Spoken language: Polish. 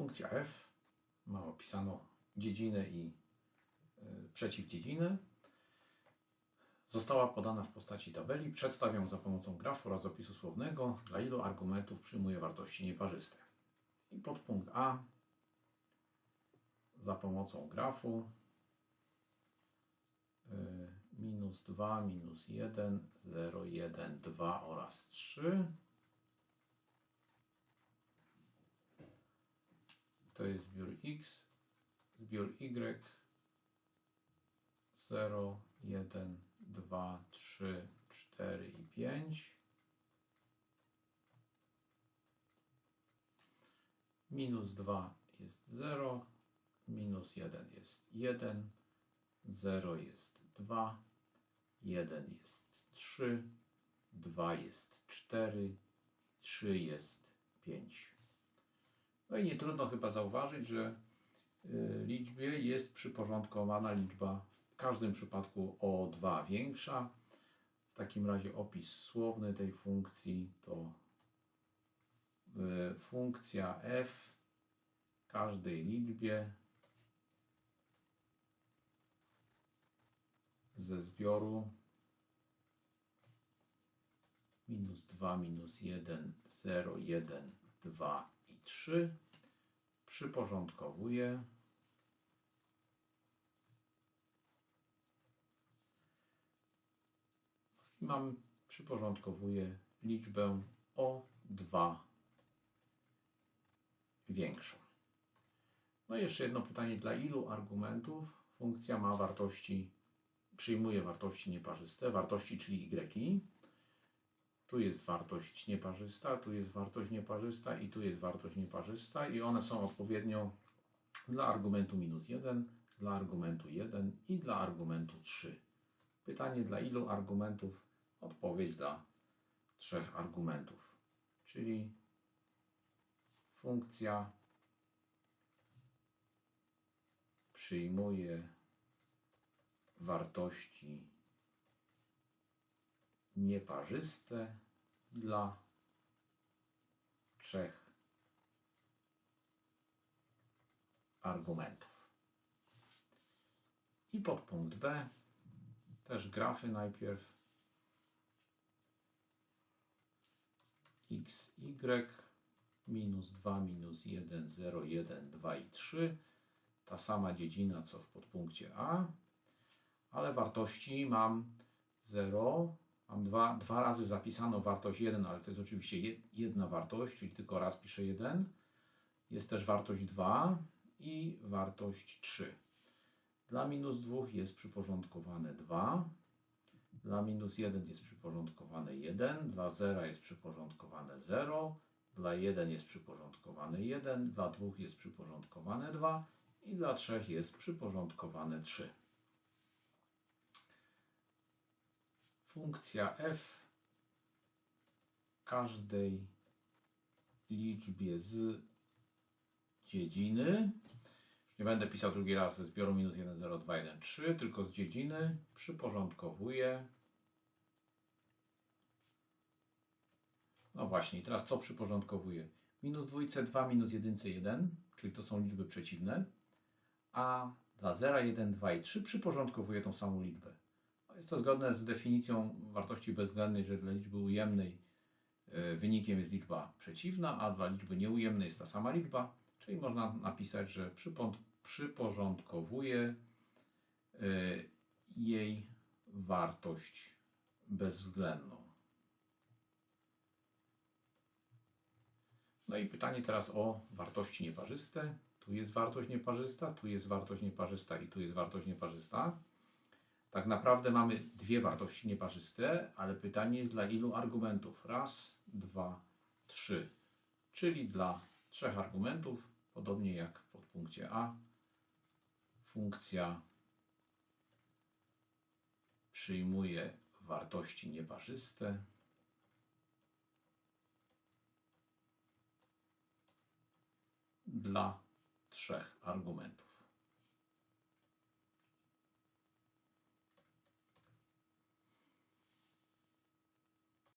Funkcja f ma opisaną dziedzinę i y, przeciwdziedzinę. Została podana w postaci tabeli. Przedstawię ją za pomocą grafu oraz opisu słownego, dla ilu argumentów przyjmuje wartości nieparzyste. I podpunkt A za pomocą grafu y, minus 2, minus 1, 0, 1, 2 oraz 3. To jest zbiór X, zbiór Y, 0, 1, 2, 3, 4 i 5. Minus 2 jest 0, minus 1 jest 1, 0 jest 2, 1 jest 3, 2 jest 4, 3 jest 5. No i nie trudno chyba zauważyć, że y, liczbie jest przyporządkowana liczba w każdym przypadku o 2 większa. W takim razie opis słowny tej funkcji to y, funkcja f każdej liczbie ze zbioru minus 2, minus 1, 0, 1, 2 i 3 przyporządkowuje i mam przyporządkowuje liczbę o 2 większą. No i jeszcze jedno pytanie, dla ilu argumentów funkcja ma wartości, przyjmuje wartości nieparzyste, wartości czyli y. Tu jest wartość nieparzysta, tu jest wartość nieparzysta i tu jest wartość nieparzysta i one są odpowiednio dla argumentu minus 1, dla argumentu 1 i dla argumentu 3. Pytanie dla ilu argumentów? Odpowiedź dla trzech argumentów, czyli funkcja przyjmuje wartości nieparzyste dla trzech argumentów. I podpunkt B, też grafy najpierw. x, y, minus 2, minus 1, 0, 1, 2 i 3. Ta sama dziedzina co w podpunkcie A, ale wartości mam 0, mam dwa, dwa razy zapisano wartość 1, ale to jest oczywiście jedna wartość, czyli tylko raz piszę 1. Jest też wartość 2 i wartość 3. Dla minus 2 jest przyporządkowane 2. Dla minus 1 jest przyporządkowane 1. Dla 0 jest przyporządkowane 0. Dla 1 jest przyporządkowane 1. Dla 2 jest przyporządkowane 2. I dla 3 jest przyporządkowane 3. funkcja f każdej liczbie z dziedziny, już nie będę pisał drugi raz ze zbioru minus 1, 0, 2, 1, 3, tylko z dziedziny przyporządkowuję. No właśnie, teraz co przyporządkowuję? Minus dwójce 2, minus jedynce 1, czyli to są liczby przeciwne, a dla 0, 1, 2 i 3 przyporządkowuję tą samą liczbę. Jest to zgodne z definicją wartości bezwzględnej, że dla liczby ujemnej e, wynikiem jest liczba przeciwna, a dla liczby nieujemnej jest ta sama liczba, czyli można napisać, że przyporządkowuje e, jej wartość bezwzględną. No i pytanie teraz o wartości nieparzyste. Tu jest wartość nieparzysta, tu jest wartość nieparzysta i tu jest wartość nieparzysta. Tak naprawdę mamy dwie wartości nieparzyste, ale pytanie jest dla ilu argumentów? Raz, dwa, trzy. Czyli dla trzech argumentów, podobnie jak w podpunkcie A, funkcja przyjmuje wartości nieparzyste. Dla trzech argumentów.